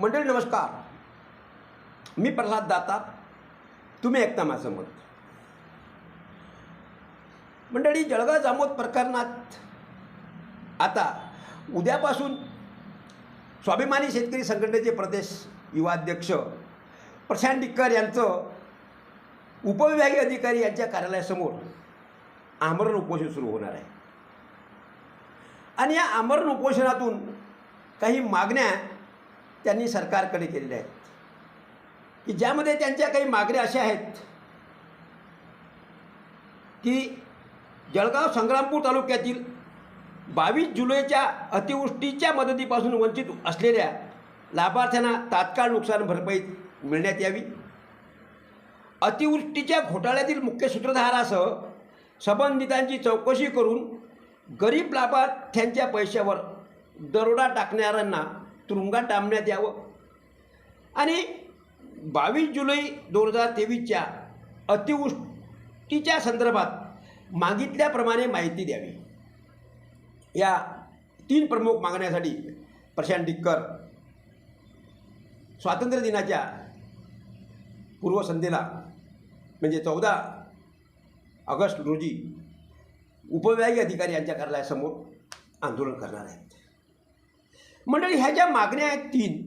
मंडळी नमस्कार. मी प्रल्हाद दाता तुम्ही ऐकता माझं मत. मंडळी जळगाव जामोद प्रकरणात आता उद्यापासून स्वाभिमानी शेतकरी संघटनेचे प्रदेश युवा अध्यक्ष प्रशांत डिक्कर यांचं उपविभागीय अधिकारी यांच्या कार्यालयासमोर आमरण उपोषण सुरू होणार आहे. आणि या आमरण उपोषणातून काही मागण्या त्यांनी सरकारकडे केलेल्या आहेत. की ज्यामध्ये त्यांच्या काही मागण्या अशा आहेत की जळगाव संग्रामपूर तालुक्यातील बावीस जुलैच्या अतिवृष्टीच्या मदतीपासून वंचित असलेल्या लाभार्थ्यांना तात्काळ नुकसान भरपाई मिळण्यात यावी. अतिवृष्टीच्या घोटाळ्यातील मुख्य सूत्रधारासह संबंधितांची चौकशी करून गरीब लाभार्थ्यांच्या पैशावर दरोडा टाकणाऱ्यांना तुरुंगात डांबण्यात यावं आणि बावीस जुलै दोन हजार तेवीसच्या अतिवृष्टीच्या संदर्भात मागितल्याप्रमाणे माहिती द्यावी. या तीन प्रमुख मागण्यासाठी प्रशांत डिक्कर स्वातंत्र्य दिनाच्या पूर्वसंध्येला म्हणजे चौदा ऑगस्ट रोजी उपविभागीय अधिकारी यांच्या कार्यालयासमोर आंदोलन करणार आहेत. मंडळी ह्या ज्या मागण्या आहेत तीन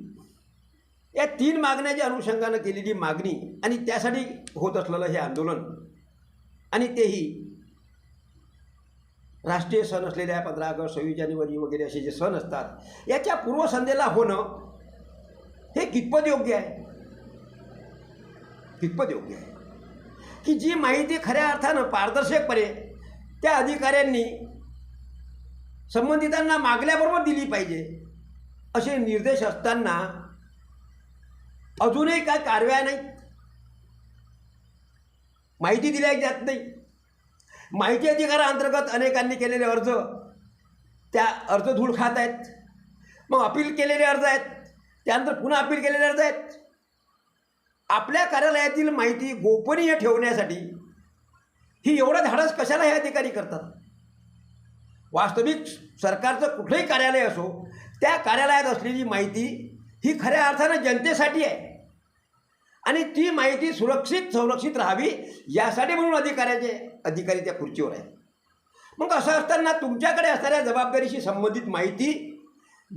या तीन मागण्याच्या अनुषंगानं केलेली मागणी आणि त्यासाठी होत असलेलं हे आंदोलन आणि तेही राष्ट्रीय सण असलेल्या पंधरा ऑगस्ट सव्वीस जानेवारी वगैरे असे जे सण असतात याच्या पूर्वसंध्येला होणं हे कितपत योग्य आहे? कितपत योग्य आहे? की जी माहिती खऱ्या अर्थानं पारदर्शकपणे त्या अधिकाऱ्यांनी संबंधितांना मागल्याबरोबर दिली पाहिजे असे निर्देश असताना अजूनही काय कारवाया नाही. माहिती दिल्या जात नाही. माहिती अधिकाराअंतर्गत अनेकांनी केलेले अर्ज त्या अर्ज धूळ खात आहेत. मग अपील केलेले अर्ज आहेत. त्यानंतर पुन्हा अपील केलेले अर्ज आहेत. आपल्या कार्यालयातील माहिती गोपनीय ठेवण्यासाठी ही एवढं धाडस कशाला हे अधिकारी करतात? वास्तविक सरकारचं कुठलंही कार्यालय असो त्या कार्यालयात असलेली माहिती ही खऱ्या अर्थानं जनतेसाठी आहे. आणि ती माहिती सुरक्षित संरक्षित राहावी यासाठी म्हणून अधिकाऱ्याचे अधिकारी त्या खुर्चीवर आहेत. मग असं असताना तुमच्याकडे असणाऱ्या जबाबदारीशी संबंधित माहिती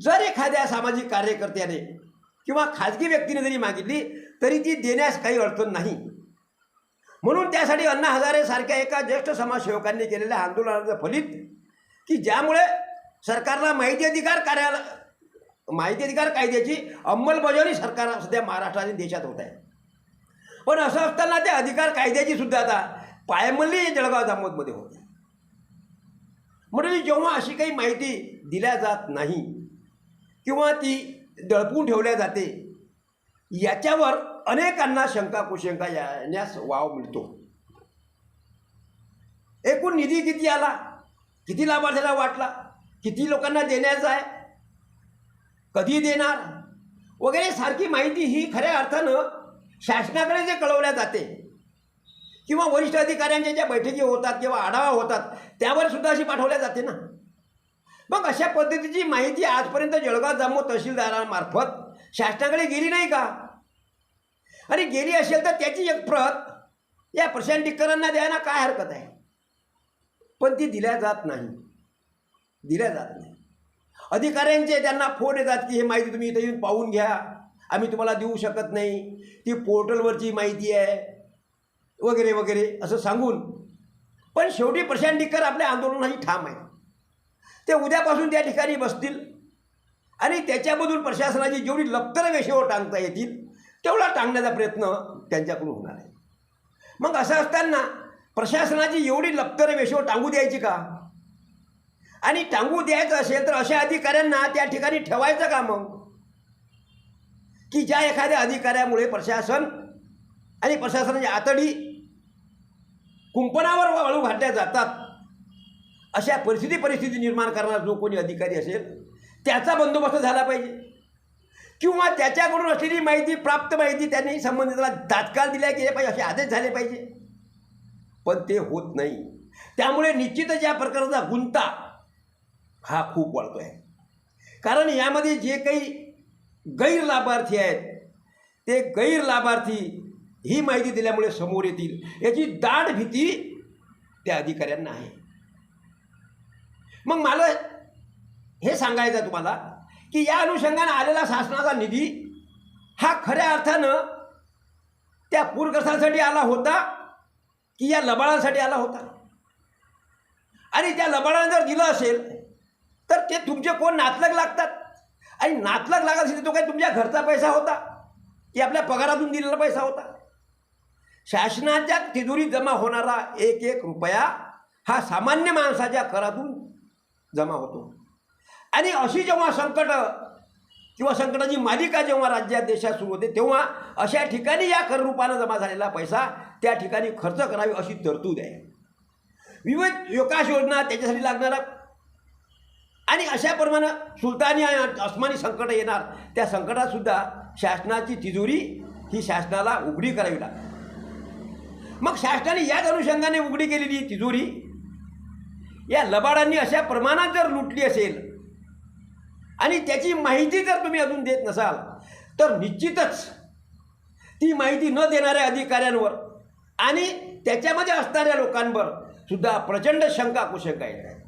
जर एखाद्या सामाजिक कार्यकर्त्याने किंवा खाजगी व्यक्तीने जरी मागितली तरी ती देण्यास काही अडचण नाही. म्हणून त्यासाठी अण्णा हजारे सारख्या एका ज्येष्ठ समाजसेवकांनी केलेल्या आंदोलनाचं फलित की ज्यामुळे सरकारला माहिती अधिकार कार्याला माहिती अधिकार कायद्याची अंमलबजावणी सरकार सध्या महाराष्ट्र आणि देशात होत आहे. पण असं असताना त्या अधिकार कायद्याची सुद्धा आता पायमल्ली जळगाव दामोदमध्ये होते म्हणजे जेव्हा अशी काही माहिती दिल्या जात नाही किंवा ती दळपून ठेवल्या जाते याच्यावर अनेकांना शंका कुशंका येण्यास वाव मिळतो. एकूण निधी किती आला? किती लाभार्थ्याला वाटला? किती लोकांना देण्याचा आहे? कधी देणार? वगैरे सारखी माहिती ही खऱ्या अर्थानं शासनाकडे जे कळवल्या जाते किंवा वरिष्ठ अधिकाऱ्यांच्या ज्या बैठकी होतात किंवा आढावा होतात त्यावर सुद्धा अशी पाठवल्या जाते ना. मग अशा पद्धतीची माहिती आजपर्यंत जळगाव जामो तहसीलदारांमार्फत शासनाकडे गेली नाही का? आणि गेली असेल तर त्याची एक प्रत या प्रशांत टिक्करांना द्यायला काय हरकत आहे? पण ती दिल्या जात नाही. दिल्या जात नाही. अधिकाऱ्यांचे त्यांना फोन येतात की हे माहिती तुम्ही इथे येऊन पाहून घ्या. आम्ही तुम्हाला देऊ शकत नाही. ती पोर्टलवरची माहिती आहे. वगैरे वगैरे असं सांगून. पण शेवटी प्रशांत डिक्कर आपल्या आंदोलनाही ठाम आहे ते उद्यापासून त्या ठिकाणी बसतील. आणि त्याच्यामधून प्रशासनाची जेवढी लपतरं वेशेवर टांगता येतील तेवढा टांगण्याचा प्रयत्न त्यांच्याकडून होणार आहे. मग असं असताना प्रशासनाची एवढी लपतरं वेशेवर टांगू द्यायची का? आणि टांगू द्यायचं असेल तर अशा अधिकाऱ्यांना त्या ठिकाणी ठेवायचं का मग? की ज्या एखाद्या अधिकाऱ्यामुळे प्रशासन आणि प्रशासनाची आतडी कुंपणावर वाळू घातल्या जातात अशा परिस्थिती परिस्थिती निर्माण करणारा जो कोणी अधिकारी असेल त्याचा बंदोबस्त झाला पाहिजे. किंवा त्याच्याकडून असलेली माहिती प्राप्त माहिती त्यांनी संबंधितला तात्काळ दिल्या गेल्या पाहिजे असे आदेश झाले पाहिजे. पण ते होत नाही. त्यामुळे निश्चितच या प्रकारचा गुंता हा खूप वाढतो आहे. कारण यामध्ये जे काही गैरलाभार्थी आहेत ते गैरलाभार्थी ही माहिती दिल्यामुळे समोर येतील. याची दाट भीती त्या अधिकाऱ्यांना आहे. मग मला हे सांगायचं आहे तुम्हाला की या अनुषंगाने आलेला शासनाचा निधी हा खऱ्या अर्थानं त्या पूरग्रस्तांसाठी आला होता की या लबाळांसाठी आला होता? आणि त्या लबाळांना जर दिलं असेल तर ते तुमचे कोण नातलग लागतात? आणि नातलग लागत असेल तर तो काही तुमच्या घरचा पैसा होता? की आपल्या पगारातून दिलेला पैसा होता? शासनाच्या तिजोरीत जमा होणारा एक एक रुपया हा सामान्य माणसाच्या करातून जमा होतो. आणि अशी जेव्हा संकटं किंवा संकटाची मालिका जेव्हा राज्यात देशात सुरू होते तेव्हा अशा ठिकाणी या कररूपानं जमा झालेला पैसा त्या ठिकाणी खर्च करावी अशी तरतूद आहे. विविध विकास योजना त्याच्यासाठी लागणारा आणि अशाप्रमाणे सुलतानी आणि अस्मानी संकट येणार. त्या संकटातसुद्धा शासनाची तिजोरी ही शासनाला उघडी करावी लागते. मग शासनाने याच अनुषंगाने उघडी केलेली तिजोरी या लबाडांनी अशा प्रमाणात जर लुटली असेल आणि त्याची माहिती जर तुम्ही अजून देत नसाल तर निश्चितच ती माहिती न देणाऱ्या अधिकाऱ्यांवर आणि त्याच्यामध्ये असणाऱ्या लोकांवर सुद्धा प्रचंड शंका कुशंका येत आहे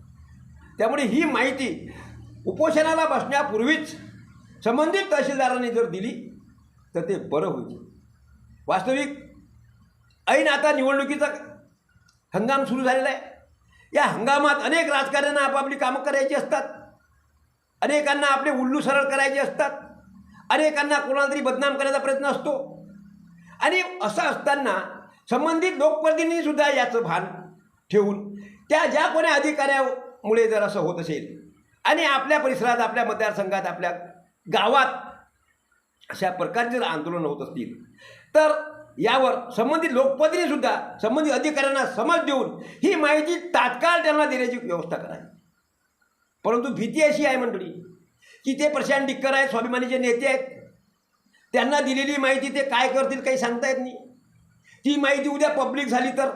त्यामुळे ही माहिती उपोषणाला बसण्यापूर्वीच संबंधित तहसीलदारांनी जर दिली तर ते बरं होईल. वास्तविक ऐन आता निवडणुकीचा हंगाम सुरू झालेला आहे. या हंगामात अनेक राजकारण्यांना आपापली कामं करायची असतात. अनेकांना आपले उल्लू सरळ करायचे असतात. अनेकांना कोणाला तरी बदनाम करायचा प्रयत्न असतो. आणि असं असताना संबंधित लोकप्रतिनिधीसुद्धा याचं भान ठेवून त्या ज्या कोण्या मुळे जर असं होत असेल आणि आपल्या परिसरात आपल्या मतदारसंघात आपल्या गावात अशा प्रकारचे जर आंदोलन होत असतील तर यावर संबंधित लोकप्रतिनिधीसुद्धा संबंधित अधिकाऱ्यांना समज देऊन ही माहिती तात्काळ त्यांना देण्याची व्यवस्था करावी परंतु भीती अशी आहे मंडळी की ते प्रशांत डिक्कर आहेत स्वाभिमानीचे नेते आहेत. त्यांना दिलेली माहिती ते काय करतील काही सांगता येत नाही. ती माहिती उद्या पब्लिक झाली तर.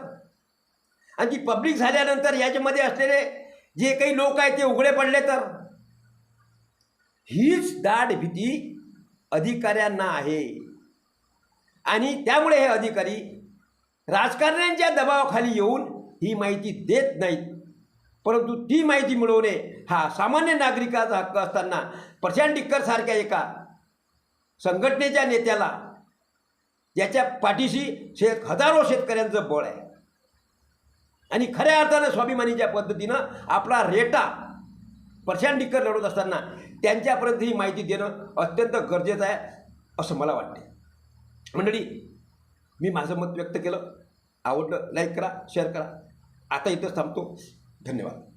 आणि ती पब्लिक झाल्यानंतर याच्यामध्ये असलेले जे काही लोक आहेत ते उघडे पडले तर? हीच दाट भीती अधिकाऱ्यांना आहे. आणि त्यामुळे हे अधिकारी राजकारण्यांच्या दबावाखाली येऊन ही माहिती देत नाहीत. परंतु ती माहिती मिळवणे हा सामान्य नागरिकाचा हक्क असताना प्रशांत डिक्करसारख्या एका संघटनेच्या नेत्याला ज्याच्या पाठीशी शेत हजारो शेतकऱ्यांचं बळ आहे. आणि खऱ्या अर्थानं स्वाभिमानीच्या पद्धतीनं आपला रेटा प्रशांत डिक्कर लढवत असताना त्यांच्यापर्यंत ही माहिती देणं अत्यंत गरजेचं आहे असं मला वाटते मंडळी मी माझं मत व्यक्त केलं. आवडलं लाईक करा शेअर करा. आता इथंच थांबतो. धन्यवाद.